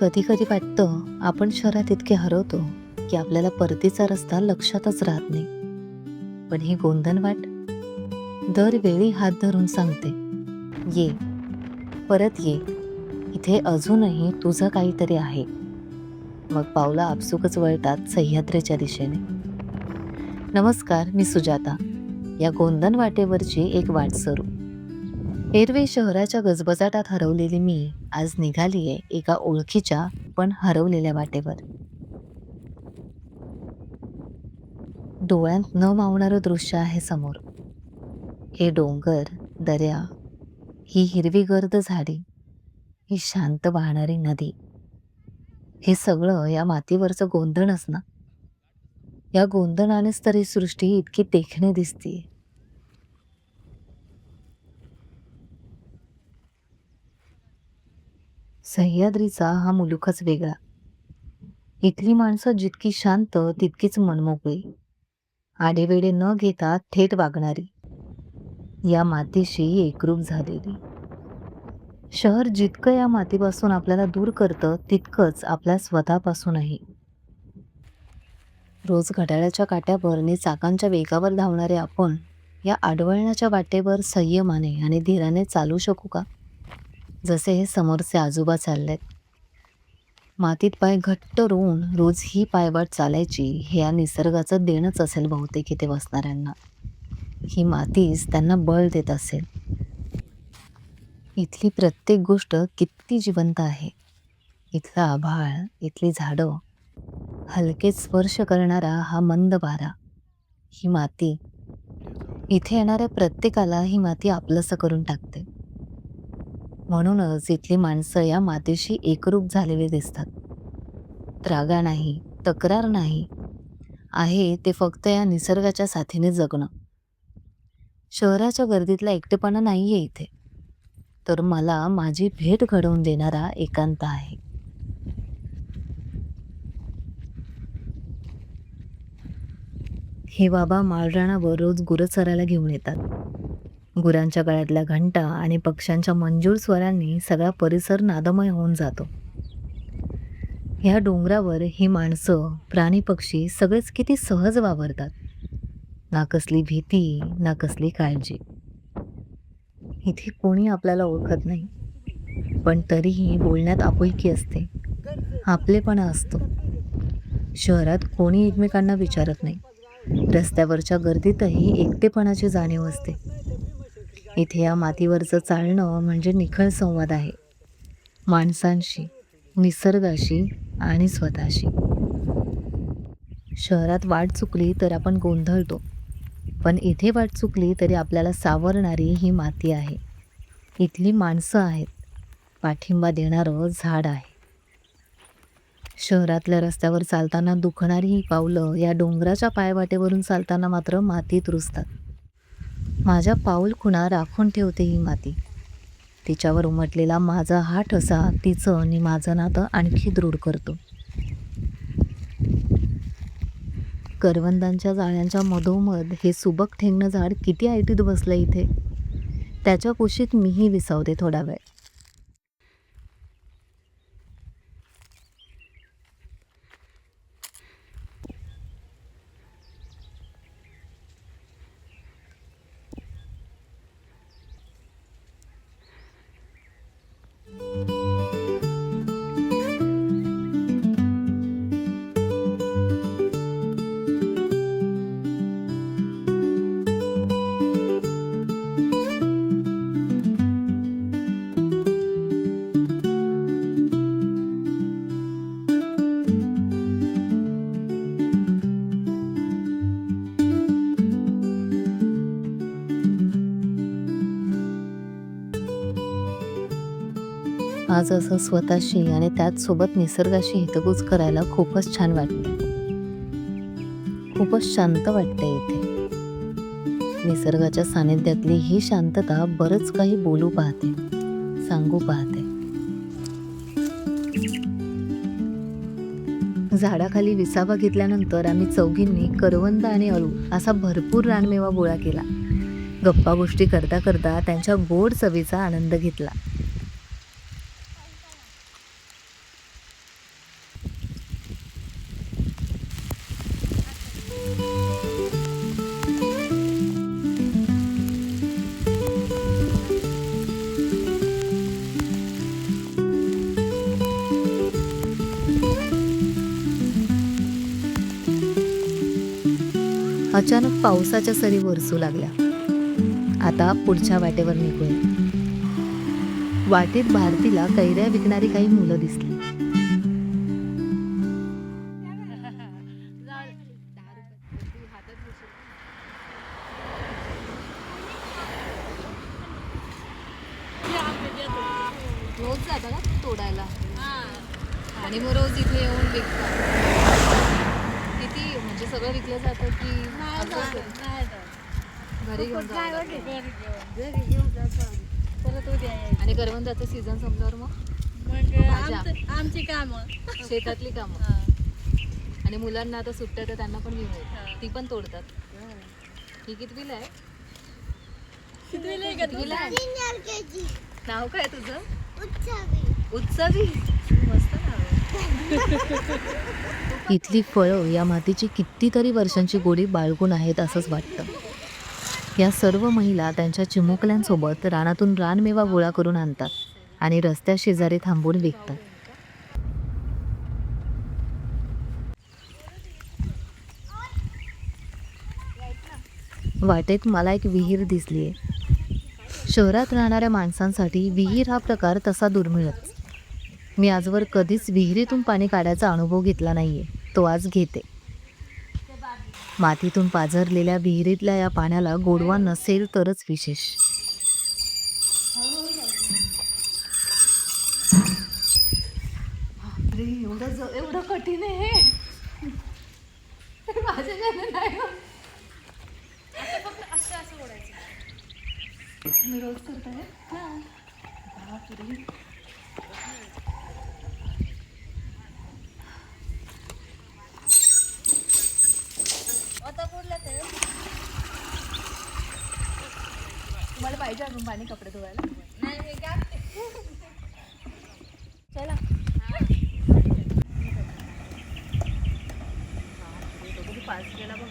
कधी कधी वाटतं आपण शहरात इतके हरवतो की आपल्याला परतीचा रस्ता लक्षातच राहत नाही. पण ही गोंधनवाट दरवेळी हात धरून सांगते ये परत ये. इथे अजूनही तुझं काहीतरी आहे. मग पावलं आपसुकच वळतात सह्याद्रीच्या दिशेने. नमस्कार मी सुजाता. या गोंधन वाटेवरची एक वाटसरू एरवे शहराच्या गजबजाटात हरवलेली मी आज निघाली आहे एका ओळखीच्या पण हरवलेल्या वाटेवर. डोळ्यात न मावणारं दृश्य आहे समोर. हे डोंगर दर्या ही हिरवी गर्द झाडी ही शांत वाहणारी नदी. हे सगळं या मातीवरचं गोंधणच ना? या गोंधणानेच तरी ही सृष्टी इतकी देखणे दिसतीये. सह्याद्रीचा हा मुलुखच वेगळा. इथली माणसं जितकी शांत तितकीच मनमोकळी. आडेवेडे न घेता थेट वागणारी. या मातीशी एकरूप झालेली. शहर जितकं या मातीपासून आपल्याला दूर करतं तितकंच आपल्या स्वतःपासूनही. रोज घड्याळाच्या काट्यावर आणि चाकांच्या वेगावर धावणारे आपण या आडवळण्याच्या वाटेवर संयमाने आणि धीराने चालू शकू का? जसे हे समोरचे आजोबा चाललेत. मातीत पाय घट्ट रोवून रोज ही पायवाट चालायची हे या निसर्गाचं देणंच असेल बहुतेक इथे बसणाऱ्यांना. ही मातीच त्यांना बळ देत असेल. इथली प्रत्येक गोष्ट किती जिवंत आहे. इथलं आभाळ इथली झाडं हलके स्पर्श करणारा हा मंद वारा ही माती इथे येणाऱ्या प्रत्येकाला ही माती आपलंसं करून टाकते. म्हणूनच इथली माणसं या मातीशी एकरूप झालेली दिसतात. त्रागा नाही तक्रार नाही. आहे ते फक्त या निसर्गाच्या साथीने जगणं. शहराच्या गर्दीतला एकटेपणा नाही आहे इथे. तर मला माझी भेट घडवून देणारा एकांत आहे. हे बाबा माळराणावर रोज गुरसरायला घेऊन येतात. गुरांच्या गळ्यातल्या घंटा आणि पक्ष्यांच्या मंजूर स्वरांनी सगळा परिसर नादमय होऊन जातो. ह्या डोंगरावर ही माणसं प्राणी पक्षी सगळेच किती सहज वावरतात. ना कसली भीती ना कसली काळजी. इथे कोणी आपल्याला ओळखत नाही. पण तरीही बोलण्यात आपुलकी असते. आपलेपणा असतो. शहरात कोणी एकमेकांना विचारत नाही. रस्त्यावरच्या गर्दीतही एकटेपणाची जाणीव असते. इथे या मातीवरचं चालणं म्हणजे निखळ संवाद आहे. माणसांशी निसर्गाशी आणि स्वतःशी. शहरात वाट चुकली तर आपण गोंधळतो. पण इथे वाट चुकली तरी आपल्याला सावरणारी ही माती आहे. इथली माणसं आहेत. पाठिंबा देणारं झाड आहे. शहरातल्या रस्त्यावर चालताना दुखणारी ही पावलं या डोंगराच्या पायवाटेवरून चालताना मात्र मातीत रुजतात. माझ्या पाऊल खुणा राखून ठेवते ही माती. तिच्यावर उमटलेला माझा हा ठसा तिचं आणि माझं नातं आणखी दृढ करतो. करवंदांच्या जाळ्यांच्या मधोमध हे सुबक ठेंगणं झाड किती ऐटीत बसलं इथे? त्याच्या कुशीत मीही विसावते थोडा वेळ. आज असं स्वतःशी आणि त्याचसोबत निसर्गाशी हितगुज करायला खूपच छान वाटते. खूपच शांत वाटते इथे. निसर्गाच्या सानिध्यातली ही शांतता बरंच काही बोलू पाहते सांगू पाहते. झाडाखाली विसावा घेतल्यानंतर आम्ही चौघींनी करवंद आणि अळू असा भरपूर रानमेवा गोळा केला. गप्पा गोष्टी करता करता त्यांच्या गोड चवीचा आनंद घेतला. पावसाच्या सरी वरसू लागल्या. आता पुढच्या वाटेवर निघूया. वाटेत भारतीला कैऱ्या विकणारी काही मुलं दिसली. आणि करवंदाचं सीझन संपल्यावर मग? आमची काम. शेतातली कामं. आणि मुलांना आता सुट्ट्या तर त्यांना पण घेऊन येतात. ती पण तोडतात. ही कितवीला आहे? कितवीला आहे नाव काय तुझं? उत्सवी. मस्त नाव इथली फळं या मातीची कितीतरी वर्षांची गोडी बाळगून आहेत असंच वाटतं. या सर्व महिला त्यांच्या चिमुकल्यांसोबत रानातून रानमेवा गोळा करून आणतात आणि रस्त्या शेजारी थांबून विकतात. वाटेत मला एक विहीर दिसलीये. शहरात राहणाऱ्या माणसांसाठी विहीर हा प्रकार तसा दुर्मिळच. मी आजवर कधीच विहिरीतून पाणी काढायचा अनुभव घेतला नाहीये. तो आज घेते. मातीतून पाझरलेल्या विहिरीतल्या या पाण्याला गोडवा नसेल तरच विशेष. एवढं कठीण आहे हो. मी रोज करते बापरे. तुम्हाला पाहिजे अजून पाणी कपडे धुवायला? चला. बघ.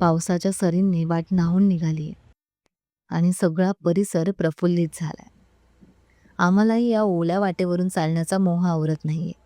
पावसाच्या सरींनी वाट न्हावून निघाली आणि सगळा परिसर प्रफुल्लित झालाय. आम्हालाही या ओल्या वाटेवरून चालण्याचा मोह आवरत नाहीये.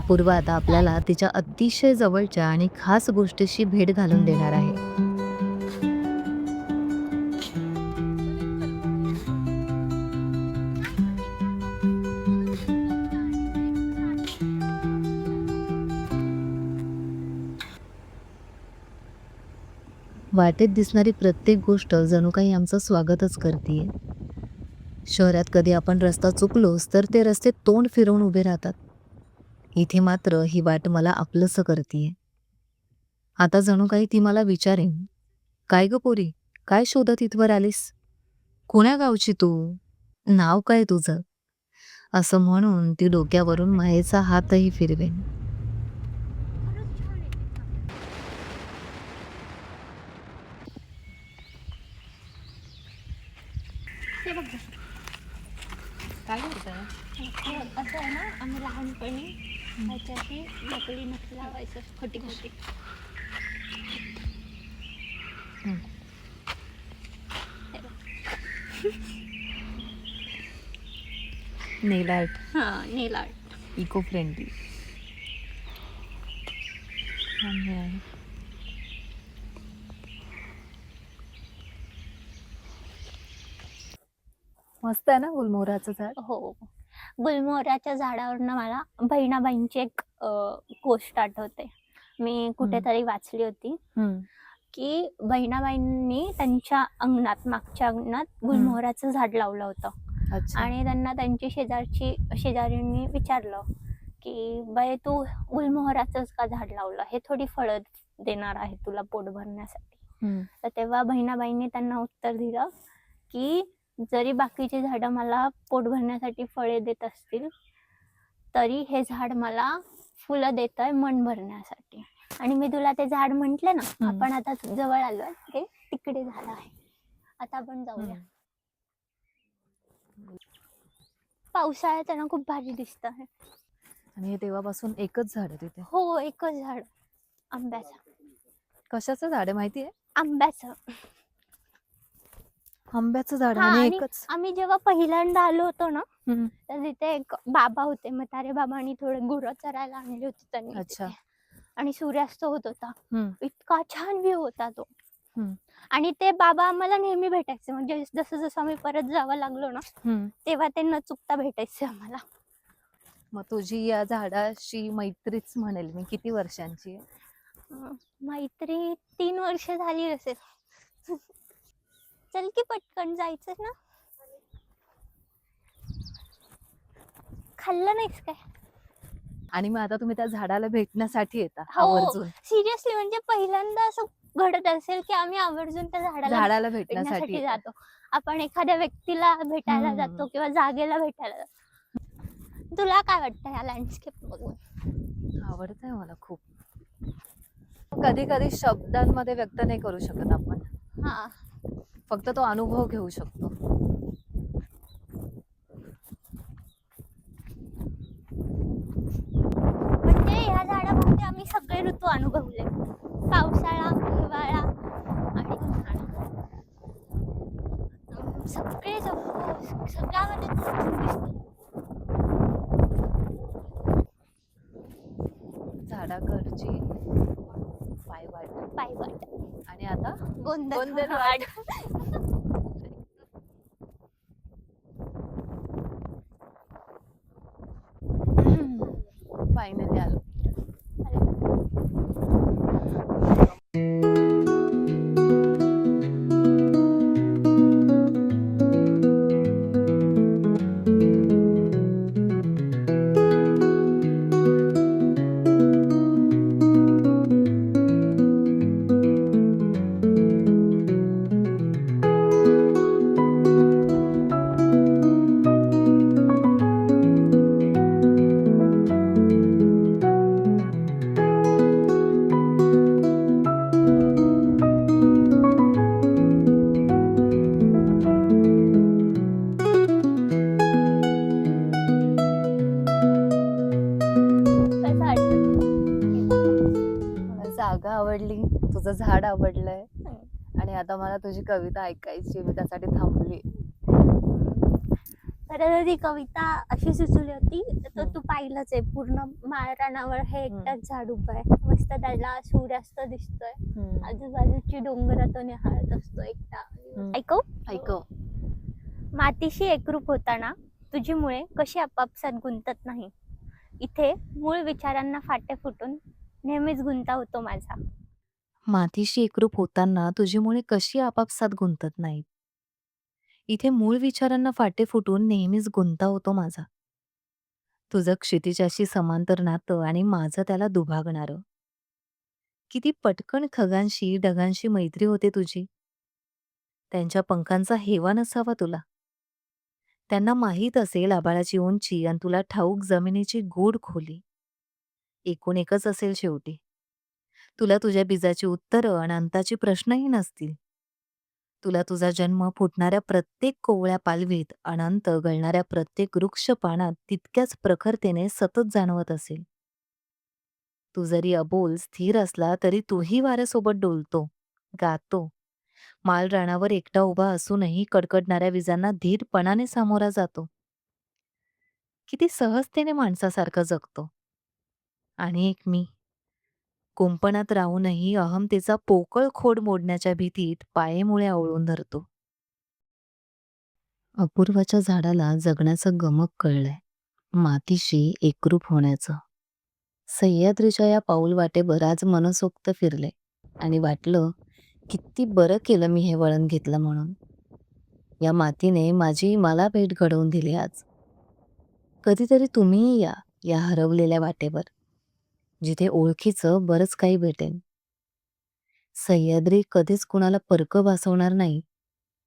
अपूर्वा आता आपल्याला तिच्या अतिशय जवळच्या आणि खास गोष्टीशी भेट घालून देणार आहे. वाटेत दिसणारी प्रत्येक गोष्ट जणू काही आमचं स्वागतच करते शहरात कधी आपण रस्ता चुकलोस तर ते रस्ते तोंड फिरवून उभे राहतात. इथे मात्र ही वाट मला आपलंसं करतीये. आता जणू काही ती मला विचारेन. काय ग पोरी? काय शोधत इथवर आलीस? कोण्या गावची तू? नाव काय तुझं? असं म्हणून ती डोक्यावरून मायेचा हातही फिरवेन. काय असं आहे ना आम्ही लहानपणी ह्याच्याशी नकली नकली लावायचं खोटी खोटी. नेल आर्ट हां नेल आर्ट इको फ्रेंडली मस्त आहे ना गुलमोहराचं झाड? हो. गुलमोहराच्या झाडावरनं मला बहिणाबाईंची एक गोष्ट आठवते. मी कुठेतरी वाचली होती. की बहिणाबाईंनी त्यांच्या अंगणात मागच्या अंगणात गुलमोहराचं झाड लावलं होतं. आणि त्यांना त्यांची शेजारची शेजाऱ्यांनी विचारलं की बाई तू गुलमोहराचंच का झाड लावलं? हे थोडी फळं देणार आहे तुला पोट भरण्यासाठी. तर तेव्हा बहिणाबाईंनी त्यांना उत्तर दिलं की जरी बाकीची झाडं मला पोट भरण्यासाठी फळे देत असतील तरी हे झाड मला फुलं देत आहे मन भरण्यासाठी. आणि मी तुला ते झाड म्हंटले ना. आपण आता जवळ आलोय ते तिकडे झाड आहे. आता आपण जाऊया. पावसाळ्यात आहे ना खूप भारी दिसत आहे आणि हे तेव्हापासून एकच झाड आहे तिथे. हो एकच झाड. आंब्याचं. कशाचं झाड आहे माहिती आहे? आंब्याचं. आंब्याचं झाड हा, आणि आणि एकच आम्ही जेव्हा पहिल्यांदा आलो होतो ना हम्म. तर तिथे एक बाबा होते म्हातारे बाबांनी थोडे गुरं चरायला आणली होती त्यांनी अच्छा. तिथे. आणि सूर्यास्त होत होता हम्म. इतका छान व्ह्यू होता तो हम्म. आणि ते बाबा आम्हाला नेहमी भेटायचे म्हणजे जसं जसं आम्ही परत जावं लागलो ना हम्म. तेव्हा ते न चुकता भेटायचे आम्हाला मग तुझी या झाडाशी मैत्रीच म्हणेल मी किती वर्षांची आहे अं, मैत्री तीन वर्ष झाली असेल चल की पटकन जायचं ना. खाल्लं नाहीस काय? आणि मग आता तुम्ही त्या झाडाला भेटण्यासाठी येता हो. आवर्जून. सिरियसली म्हणजे पहिल्यांदा असं घडत असेल की आम्ही आवर्जून त्या झाडाला झाडाला भेटण्यासाठी भेटण्यासाठी येता. जातो. आपण एखाद्या व्यक्तीला भेटायला हम्म. जातो किंवा जागेला भेटायला जातो. तुला काय वाटतं या लँडस्केप बघून? आवडतंय मला खूप. कधी कधी शब्दांमध्ये व्यक्त नाही करू शकत आपण. हा. फक्त तो अनुभव घेऊ शकतो. म्हणजे ह्या झाडामध्ये आम्ही सगळे ऋतू अनुभवले. पावसाळा हिवाळा आणि उन्हाळा. सगळे सगळ्यामध्ये दिसतो झाडाकडची पायवाट. पायवाट. आणि आता गोंधळ गोंधळवाड. फायनली तुझं झाड आवडलंय. आणि आता मला तुझी कविता ऐकायची मी त्यासाठी थांबली. तर ती कविता अशी सुचली होती तर. तू पाहिलंच आहे पूर्ण माळरानावर हे. एकटाच झाड उभं आहे. मस्त त्याला सूर्यास्त दिसतोय. आजूबाजूची डोंगर तो निहाळत असतो एकटा. ऐकव ऐकव मातीशी एकरूप होताना तुझी मुळे कशी आपापसात गुंतत नाही. इथे मूळ विचारांना फाटे फुटून नेहमीच गुंता होतो माझा. मातीशी एकरूप होताना तुझी मुळे कशी आपापसात गुंतत नाहीत? इथे मूळ विचारांना फाटे फुटून नेहमीच गुंता होतो माझा. तुझं क्षितिजाशी समांतर नातं आणि माझं त्याला दुभागणारं. किती पटकन खगांशी ढगांशी मैत्री होते तुझी. त्यांच्या पंखांचा हेवा नसावा तुला. त्यांना माहीत असेल आबाळाची उंची आणि तुला ठाऊक जमिनीची गूढ खोली. एकूण एकच असेल शेवटी. तुला तुझ्या बीजाची उत्तरं आणि अंताची प्रश्नही नसतील. तुला तुझा जन्म फुटणाऱ्या प्रत्येक कोवळ्या पालवीत अनंत गळणाऱ्या प्रत्येक वृक्ष पानात तितक्याच प्रखरतेने सतत जाणवत असेल. तू जरी अबोल स्थिर असला तरी तूही वाऱ्यासोबत डोलतो गातो. माल रानावर एकटा उभा असूनही कडकडणाऱ्या विजांना धीरपणाने सामोरा जातो. किती सहजतेने माणसासारखं जगतो. आणि एक मी. कुंपणात राहूनही अहमतेचा पोकळ खोड मोडण्याच्या भीतीत पायेमुळे आवळून धरतो. अपूर्वाच्या झाडाला जगण्याचं गमक कळलंय. मातीशी एकरूप होण्याचं. सह्याद्रीच्या या पाऊल वाटेवर आज मनसोक्त फिरले आणि वाटलं किती बरं केलं मी हे वळण घेतलं म्हणून. या मातीने माझी मला भेट घडवून दिली आज. कधीतरी तुम्हीही या या हरवलेल्या वाटेवर. जिथे ओळखीचं बरंच काही भेटेल. सह्याद्री कधीच कुणाला परकं भासवणार नाही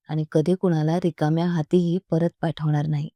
आणि कधी कुणाला रिकाम्या हातीही परत पाठवणार नाही.